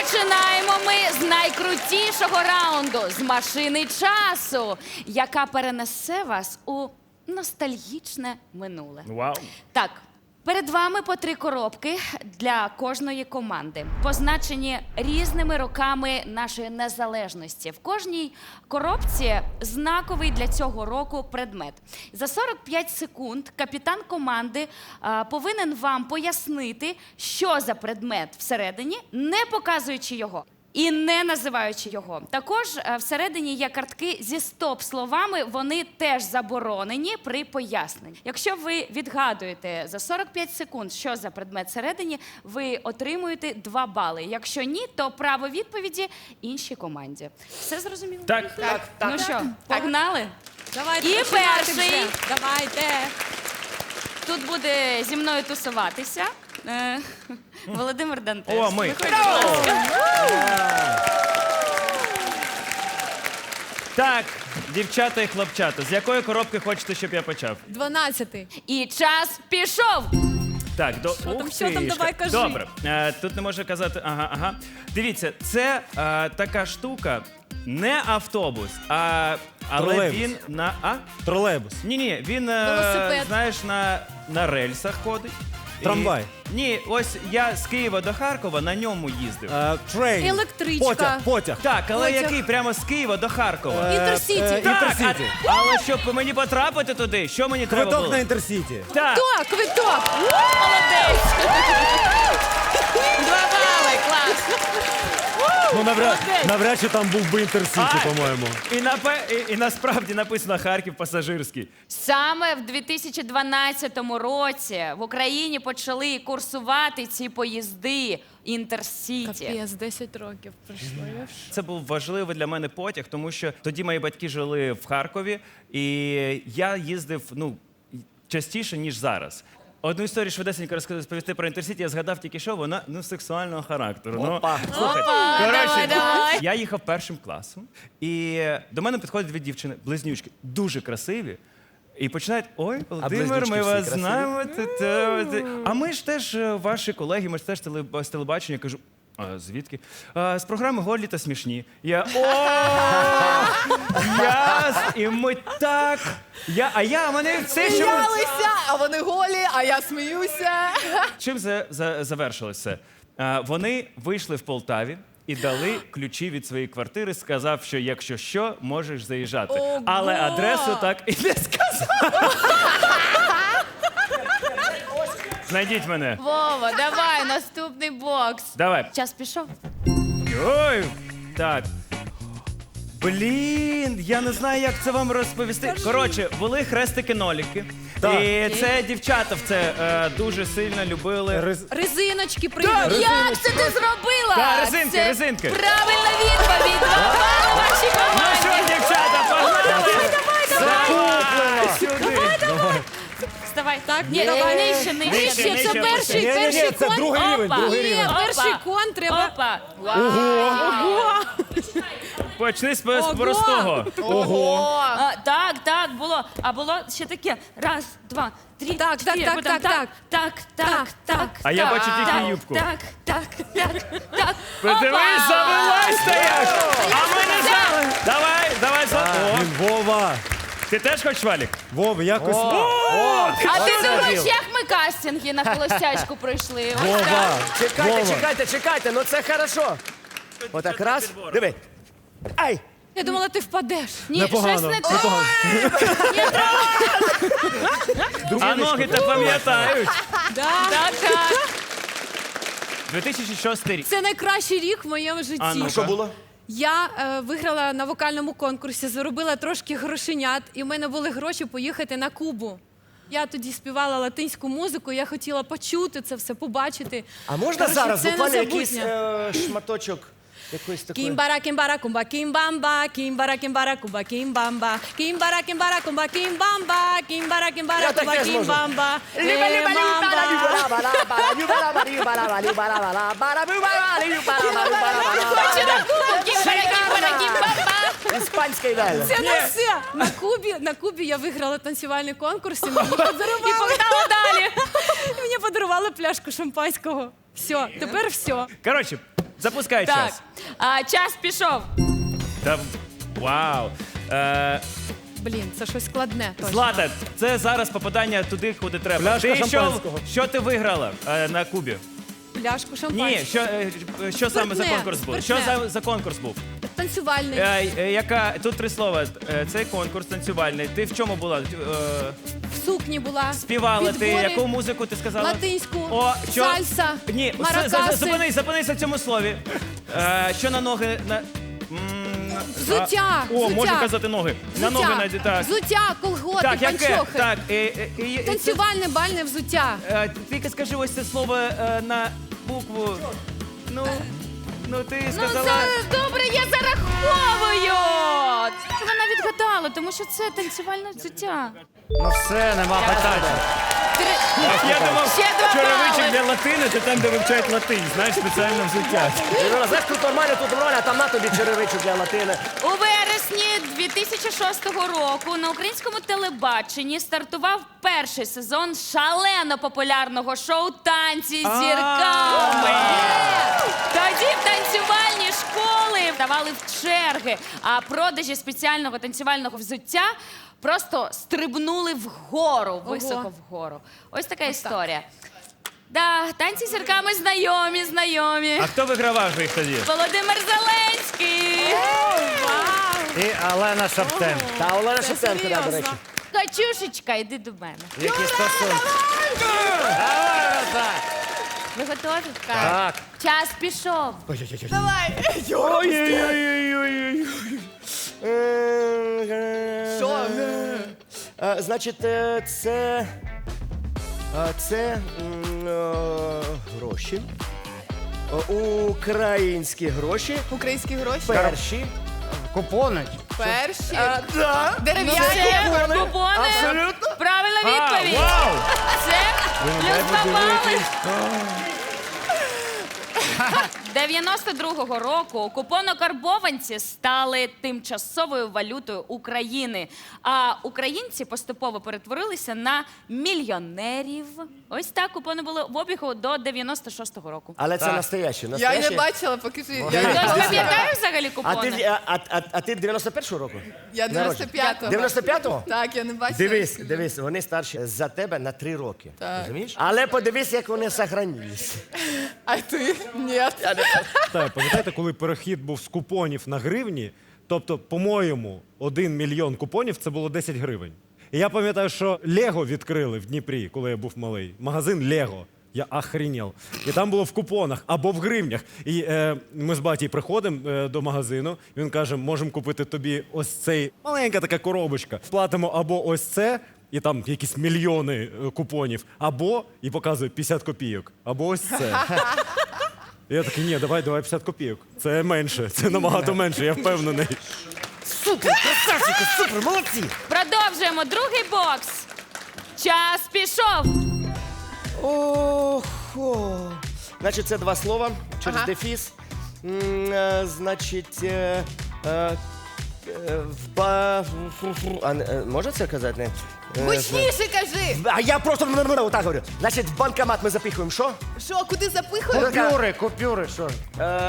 Починаємо ми з найкрутішого раунду з машини часу, яка перенесе вас у ностальгічне минуле. Вау. Так, перед вами по три коробки для кожної команди, позначені різними роками нашої незалежності. В кожній коробці знаковий для цього року предмет. За 45 секунд капітан команди а, повинен вам пояснити, що за предмет всередині, не показуючи його. І не називаючи його. Також е, всередині є картки зі стоп-словами. Вони теж заборонені при поясненні. Якщо ви відгадуєте за 45 секунд, що за предмет всередині, ви отримуєте 2 бали. Якщо ні, то право відповіді іншій команді. Все зрозуміло? Так. Так, так. Ну що, погнали? Давайте І перший. вже. Давайте. Тут буде зі мною тусуватися. Е, Володимир Дантес. О, ми. Виходь, будь ласка. Так, дівчата і хлопчата, з якої коробки хочете, щоб я почав? Дванадцятий. І час пішов. Так, до там, Ух що там, давай кажи. Добре. Е, тут не можу казати. Ага, ага. Дивіться, це е, така штука, не автобус, а але Тролейбус. він на. А? Тролейбус. Ні, ні, він е, Велосипед. знаєш на, на рельсах ходить. І- Трамвай. Ні, ось я з Києва до Харкова на ньому їздив. Е, трейн. Електричка. Потяг, потяг. так, але потяг. який прямо з Києва до Харкова. Е, Інтерсіті. е, Так, Інтерсіті. а- але щоб мені потрапити туди, що мені треба Квиток було? на інтерсіті. Так. Хто? Квиток. Молодець! Два бали, клас! Ну, навряд, навряд чи там був би інтерсіті, А, по-моєму. І, напе- і, і насправді написано Харків пасажирський. Саме в 2012 році в Україні почали курсувати ці поїзди Інтерсіті. Капець, 10 років пройшло. я в Це був важливий для мене потяг, тому що тоді мої батьки жили в Харкові, і я їздив ну, частіше, ніж зараз. Одну історію швидесенько розповісти про інтерсіті. Я згадав тільки що вона ну сексуального характеру. Опа. Ну, слухай, Опа, коротше, давай, давай. я їхав першим класом, і до мене підходять дві дівчини, близнючки, дуже красиві. І починають: ой, Володимир, близнючки ми всі вас красиві? знаємо. та- та- та». А ми ж теж е, ваші колеги, ми ж теж теле- з телебачення. Я Кажу, а звідки? А, з програми Голі та смішні. Я о! Я з- і ми так. Я, а я, а мене все, що Сміялися, а вони голі, а я сміюся. чим за, за, завершилось? А, вони вийшли в Полтаві. І дали ключі від своєї квартири, сказав, що якщо що, можеш заїжджати. Ого! Але адресу так і не сказав. Знайдіть мене. Вова, давай, наступний бокс. Давай. Час пішов. Ой, так. Блін, я не знаю, як це вам розповісти. Коротше, були хрестики-ноліки. Так. І це дівчата в це е, дуже сильно любили. Рез- Резиночки прийдуть. Як це ти зробила? Да, резинки, Це резинки. Правильна відповідь. Два бали вашій Ну команді. що, дівчата, погнали! Давай, сюди. Вставай. Так, Ні, давай. нижче, нижче. Нижче, Ще нижче, це нижче. перший, Ні-ні-ні, перший це кон. другий рівень, Опа. другий Ні, рівень. Перший Опа. кон треба. Опа. Вау. Почни з, з Ого. простого. Ого. А, так, так, було. А було ще таке. Раз, два, три, Так, так, чотири. так, Потім так, так. так, так, так. А я так, бачу тільки так, юбку. Так, так, так, так. Подивись, завелась та як! А ми не знали! Давай, давай, за. О. ти теж хочеш валік? Вова, якось. А ти думаєш, як ми кастинги на холостячку пройшли? Ось так. Чекайте, Вова. чекайте, чекайте, ну це хорошо. Отак раз. Диви. Ай! Я думала, ти впадеш. Ні, Непогано. щось не так. непогано. А ноги то пам'ятають. Да. Так, так. 2006 рік. Це найкращий рік в моєму житті. А, ну Що було? Я е, виграла на вокальному конкурсі, заробила трошки грошенят, і в мене були гроші поїхати на Кубу. Я тоді співала латинську музику, я хотіла почути це все, побачити. А можна Коротше, зараз це буквально незабутнє. якийсь е, шматочок якоїсь такої. Кімбара, кімбара, кумба, кімбамба, кімбара, кімбара, кумба, кімбамба, кімбара, кімбара, кумба, кімбамба, кімбара, кімбара, Я кумба, таке зможу. кімбамба, Хочу на кубу. Кімбара, кімбара, кімбамба. Іспанська ідея. Це не все. На Кубі, на Кубі я виграла танцювальний конкурс і мені подарували. І погнали далі. І мені подарували пляшку шампанського. Все, тепер все. Коротше, Запускай Так. час. А, час пішов. Та, вау. Е, Блін, це щось складне. точно. Злата, це зараз попадання туди, куди треба. Пляшка ти що, шампанського. що ти виграла е, на Кубі? Пляшку шампанського. Ні, що, е, що саме за Спиртне, конкурс був? Що спиртне. за, за конкурс був? Танцювальний. Е, е, яка тут три слова. Е, Цей конкурс танцювальний. Ти в чому була? Е, В сукні була. співала ти Підбори. яку музику ти сказала? Латинську, О, що? сальса, Ні, маракаси. з- з- зупинись, зупинись на цьому слові. Е, що на ноги на. м, Взуття, а, О, взуття. можна казати ноги. На ноги Взуття, на так. взуття, колготи, Так, яке? панчохи. Так, е, е, е, е, це- Танцювальне бальне взуття. Е, Тільки скажи ось це слово е, на букву. Ну, ну ти Ну, сказала. це добре, я зараховую. Вона відгадала, тому що це танцювальне взуття. Ну все, нема питань. Я думав, Ще два черевичок для латини, це там, де вивчають латинь, знаєш, спеціальне взуття. Знаєш, тут нормально, тут нормально, а там на тобі черевичок для латини. У вересні 2006 року на українському телебаченні стартував перший сезон шалено популярного шоу Танці з зірками. Тоді давали в черги, а продажі спеціального танцювального взуття просто стрибнули вгору, високо вгору. Ось така історія. Да, танці з зірками знайомі, знайомі. А хто вигравав їх тоді? Володимир Зеленський. І Олена Шаптен. Та Олена Шевченко, да, до речі. Качушечка, йди до мене. Які стосунки? Ви готові? Так. Час пішов. Давай! Що? Значить, е, це. е, Це м, е, гроші. Е, Українські гроші. Українські гроші. Перші. Купони. Перші. Да. Дерев'яні. Це купони. Абсолютно. Правильна відповідь. вау! Це не два бали. 92-го року купонокарбованці стали тимчасовою валютою України, а українці поступово перетворилися на мільйонерів. Ось так купони були в обігу до 96-го року. Але це настоящі. Я й настоящі. не бачила, покажи. Я, Хтось бачила. пам'ятає взагалі А ти, купони? а, а, а ти 91-го року? Я 95-го. 95-го? Так, я не бачила. Дивись, дивись, вони старші за тебе на три роки. Так. Розумієш? Але подивись, як вони сохранились. А ти? Ні. Так, пам'ятаєте, коли перехід був з купонів на гривні, тобто, по-моєму, один мільйон купонів це було 10 гривень. І я пам'ятаю, що Лего відкрили в Дніпрі, коли я був малий. Магазин Лего. Я охренів. І там було в купонах або в гривнях. І е, ми з батій приходимо е, до магазину, він каже: можемо купити тобі ось цей маленька така коробочка. Платимо або ось це, і там якісь мільйони е, купонів, або і показує 50 копійок, або ось це. І я такий, ні, давай, давай 50 копійок. Це менше, це набагато менше, я впевнений. Супер, красавчики, супер, молодці! Продовжуємо другий бокс. Час пішов. Охо. Значить, це два слова через Ага. дефіс. М, е, Значить, е, е, е, в ба... А, не, е, можна це казати? Е, Гучніше кажи. А я просто отак говорю. Значить, в банкомат ми запихуємо що? Що, куди запихуєш? Купюри, купюри, що?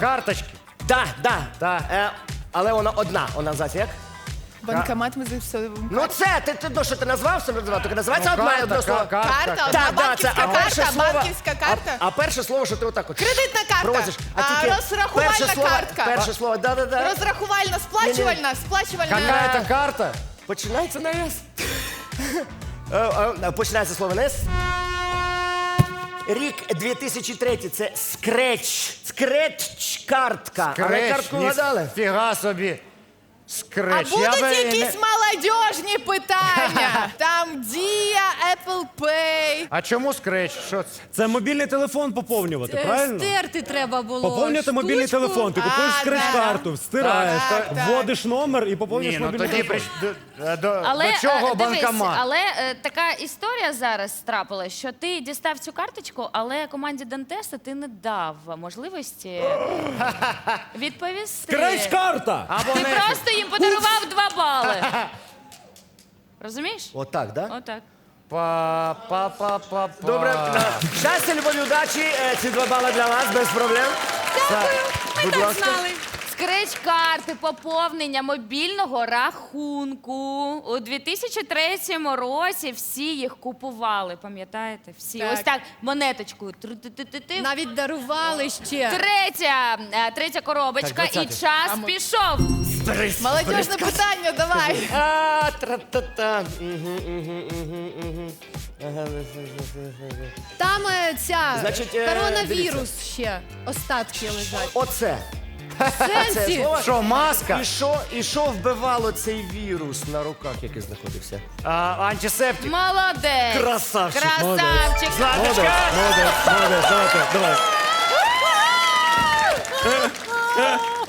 Карточки. Да, да. да. Е, але вона одна. Вона називається як? Банкомат ми все. Ну це, ти, ти, ну, що ти назвав, що назвав, тільки називається Ну, одна карта, одне слово. ка- карта. Карта, одна Так, да, це, банківська а перше карта, слово, банківська карта. А, а перше слово, що ти отак от Кредитна карта. проводиш. А, тільки розрахувальна перше слово, картка. Перше слово, да, да, да. Розрахувальна, сплачувальна, сплачувальна. Какая-то карта. Починається на С. Е, е, Починається слово на С. Рік 2003 це скреч. Скреч-картка. Але Скреч, картку вгадали? Фіга собі. А будуть би і якісь не- молодіжні питання? Там Дія, Apple Pay. А чому скреч? Що це? Це мобільний телефон поповнювати, Е, правильно? Стерти треба було. Поповнювати мобільний штучку. телефон. Ти купуєш А, скреч-карту, стираєш, Так, та- так. вводиш номер і поповнюєш Ні, ну мобільний тоді телефон. при, до, до, Але до чого е, дивись, банкомат? але е, така історія зараз трапилась, що ти дістав цю карточку, але команді Дантеса ти не дав можливості відповісти. Скреч-карта! Або Ти не просто їм подарував два бали. Розумієш? Отак, да? Отак. Па, па, па, па. Добре. Щастя, любові, удачі. Е, Ці два бали для вас, без проблем. Будь Так ласка. знали. Скреч-карти поповнення мобільного рахунку. У 2003 році всі їх купували, пам'ятаєте? Всі. Так. Ось так. Тру-ти-ти-ти-ти. Навіть дарували ще. Третя, е, третя коробочка, Так, і 20-й. час пішов. Молодіжне питання, давай. А, тра-та-та. Мгм, мгм, мгм, мгм. Ага, Там е, ця Значить, е, коронавірус ще остатки лежать. Оце. Сенсі. Що, маска? І що, і що вбивало цей вірус на руках, який знаходився? А, антисептик. Молодець! Красавчик, Красавчик! Молодець, молодець, молодець, давайте, давай.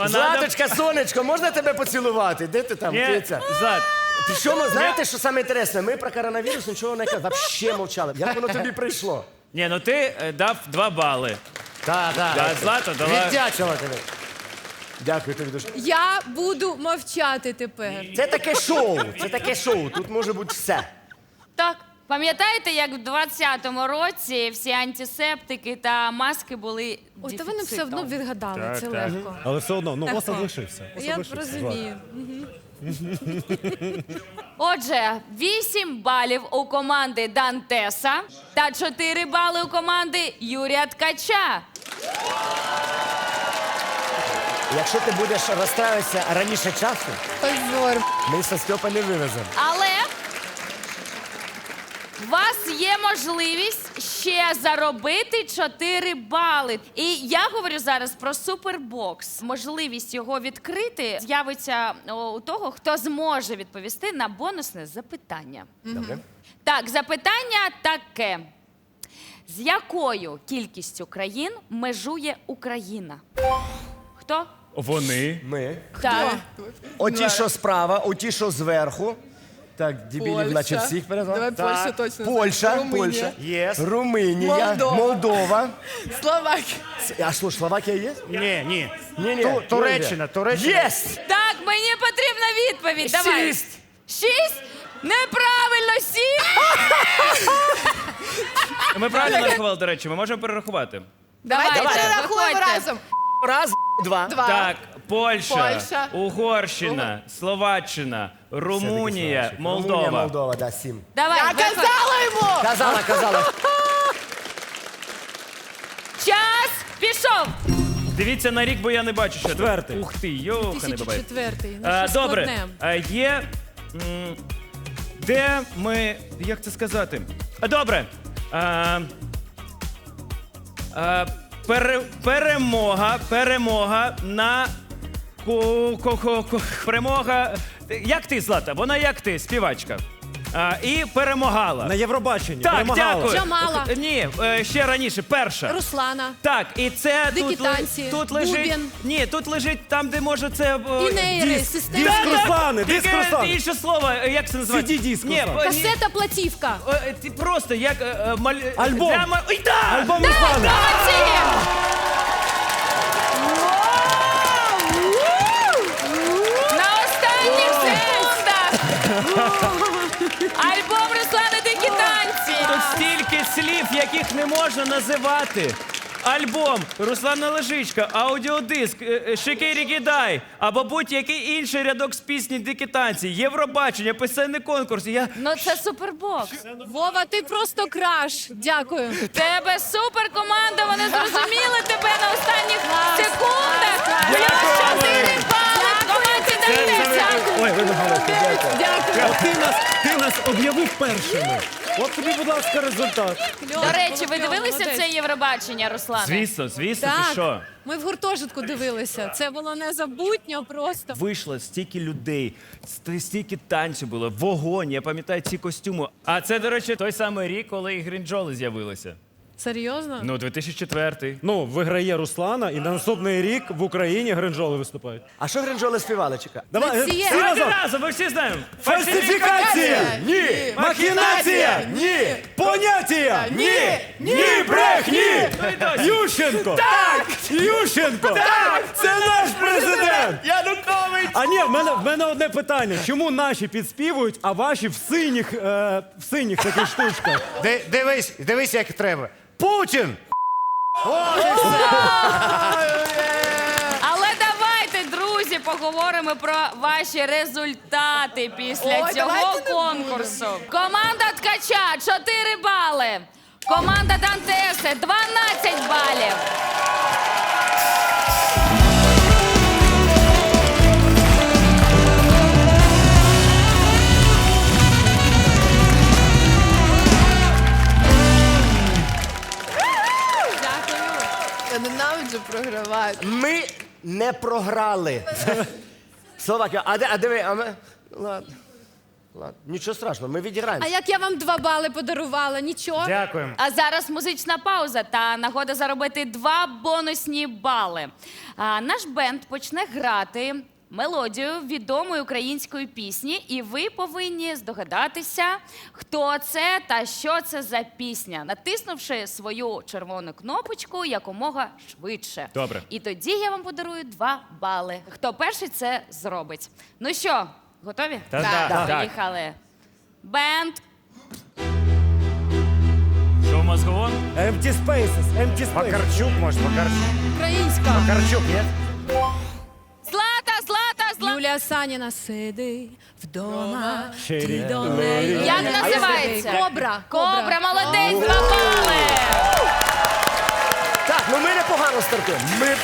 Златочка, сонечко, можна тебе поцілувати? Де ти там, Ні, киця? Злат, Причому, знаєте, що саме інтересне? Ми про коронавірус нічого не казали. Взагалі мовчали. Як воно тобі прийшло? ні, ну ти е, дав два бали. Так, так. А Злата дала. Віддячила тобі. Дякую тобі дуже. Я буду мовчати тепер. Це таке шоу. Це таке шоу. Тут може бути все. Так. Пам'ятаєте, як в 20-му році всі антисептики та маски були Ой, та вони все дефіцитом? одно відгадали, Так, це так. легко. Але все одно, ну осад лишився. Осад Я лишився. розумію. Отже, 8 балів у команди Дантеса та 4 бали у команди Юрія Ткача. Якщо ти будеш розстраюватися раніше часу, Позор. ми со Стьопа не вивеземо. Але у вас є можливість ще заробити 4 бали. І я говорю зараз про супербокс. Можливість його відкрити з'явиться о, у того, хто зможе відповісти на бонусне запитання. Добре? Так, запитання таке: з якою кількістю країн межує Україна? Хто? Вони. Ми. Так. Оті, що справа, оті, що зверху. Так, дебілів, Польща. наче всіх перезвав. Давай Так. Польща точно. Польща, Румунія. Польща. Єс. Румунія, Молдова. Молдова. Словакія. А що, Словакія є? Ні, ні. Ні, ні. Ту- Туреччина, Туреччина. Єс! Так, мені потрібна відповідь. Давай. Шість. Шість? Неправильно, сім. Ми правильно нарахували, до речі, ми можемо перерахувати. Давайте Давайте, перерахуємо виходьте. разом. Раз, два. Два. Так, Польща, Польща. Угорщина, Словаччина, Румунія, Румунія, Молдова. Молдова, да, сім. Давай, Я виходь. казала йому! Казала, казала. Час пішов. Дивіться на рік, бо я не бачу що. Четвертий. Ух ти, йоха не бабай. 1004. Ну, Е, щось Добре, складне. Е, є. м, Де ми. Як це сказати? Е, Добре. Е, е, пере- Перемога. Перемога на. ко- Перемога. Як ти, Злата? Вона як ти, співачка. А, і перемагала. На Євробаченні Так, перемагала. дякую. Джамала. Ні, е, ще раніше, перша. Руслана. Так, і це Дикі тут, ли- танці, тут лежить. бубен. Ні, тут лежить там, де може це. е, І нейри, диск, система. диск. Так, Руслани, диск Руслани. Інше слово, е, як це називається? CD-диск Ні, Руслани. е, ні, Касета платівка. е, ти просто як е, е, маль... Альбом. Для ма- Ой, так! Альбом Руслани. На Альбом Руслана Дикі танці. Тут стільки слів, яких не можна називати. Альбом, Руслана Лежичка, аудіодиск, е, Шикері Гідай або будь-який інший рядок з пісні Дикі танці, Євробачення, писальний конкурс. Я Ну це супербокс. Вова, ти просто краш. Дякую. Тебе супер команда. Вони зрозуміли тебе на останніх секундах. Плюс чотири бали Ой, ви Дякую. Ти нас, ти нас об'явив першими. От тобі, будь ласка, результат. До речі, ви дивилися це Євробачення, Руслане? Звісно, звісно, ти що? Ми в гуртожитку дивилися. Це було незабутньо просто. Вийшло стільки людей, ст- стільки танцю було, вогонь, я пам'ятаю ці костюми. А це, до речі, той самий рік, коли і грінджоли з'явилися. Серйозно? Ну, 2004. Ну, виграє Руслана, і на наступний рік в Україні гринджоли виступають. А що гринджоли співали, чекай? Давай, є. всі разом. разом, ми всі знаємо. Фальсифікація! Ні! Махінація! Ні! Поняття! Ні! Ні! Брехні! Ющенко! Так! Ющенко! Так! Це наш президент! Янукович! А ні, в мене, в мене одне питання. Чому наші підспівують, а ваші в синіх, е, в синіх таких штучках? Ди- Дивись, дивись, як треба. Путін! Але давайте, друзі, поговоримо про ваші результати після Ой, цього давайте не конкурсу. Команда Ткача 4 бали. Команда Дантеси 12 балів. Програвати. Ми не програли. Словакія, а, де- а диви, а ми. Ладно. Ладно. Нічого страшного, ми відіграємо. А як я вам два бали подарувала? Нічого. Дякуємо. А зараз музична пауза та нагода заробити два бонусні бали. А, наш бенд почне грати мелодію відомої української пісні, і ви повинні здогадатися, хто це та що це за пісня, натиснувши свою червону кнопочку якомога швидше. Добре. І тоді я вам подарую два бали. Хто перший це зробить? Ну що, готові? Та да, так. Поїхали. Бенд Що мозговон? Empty spaces, empty spaces. Вакарчук, може, Вакарчук. Українська. Вакарчук, ні? Юлія Саніна сиди вдома. Ти до неї. Як називається? Кобра. Кобра, молодець, два бали. Так, ну ми непогано стартуємо. Ми,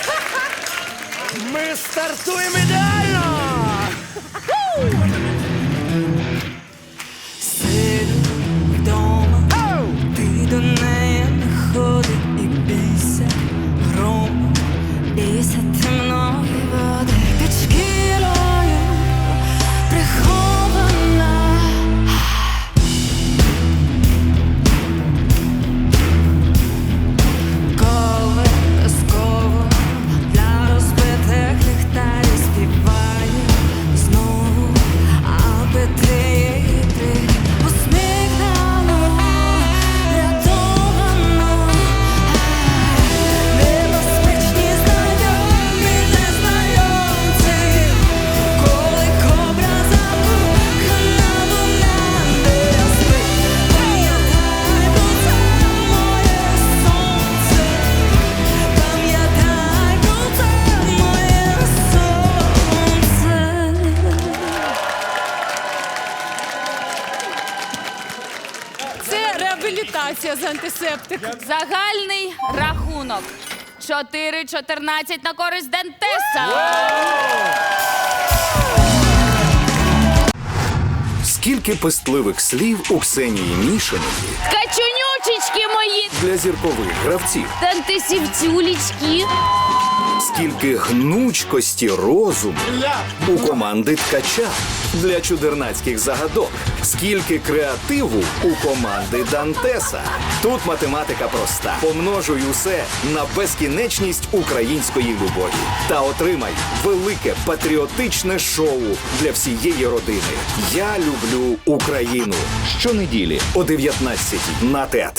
ми стартуємо ідеально! Антисептик. Загальний рахунок. 4-14 на користь Дентеса. Скільки пестливих слів у Ксенії Мішиної Качунючечки мої, для зіркових гравців, дантесівцюлічки. скільки гнучкості розуму у команди ткача для чудернацьких загадок, скільки креативу у команди Дантеса. Тут математика проста. Помножуй усе на безкінечність української любові та отримай велике патріотичне шоу для всієї родини. Я люблю Україну. Щонеділі о 19 на ТЕТ.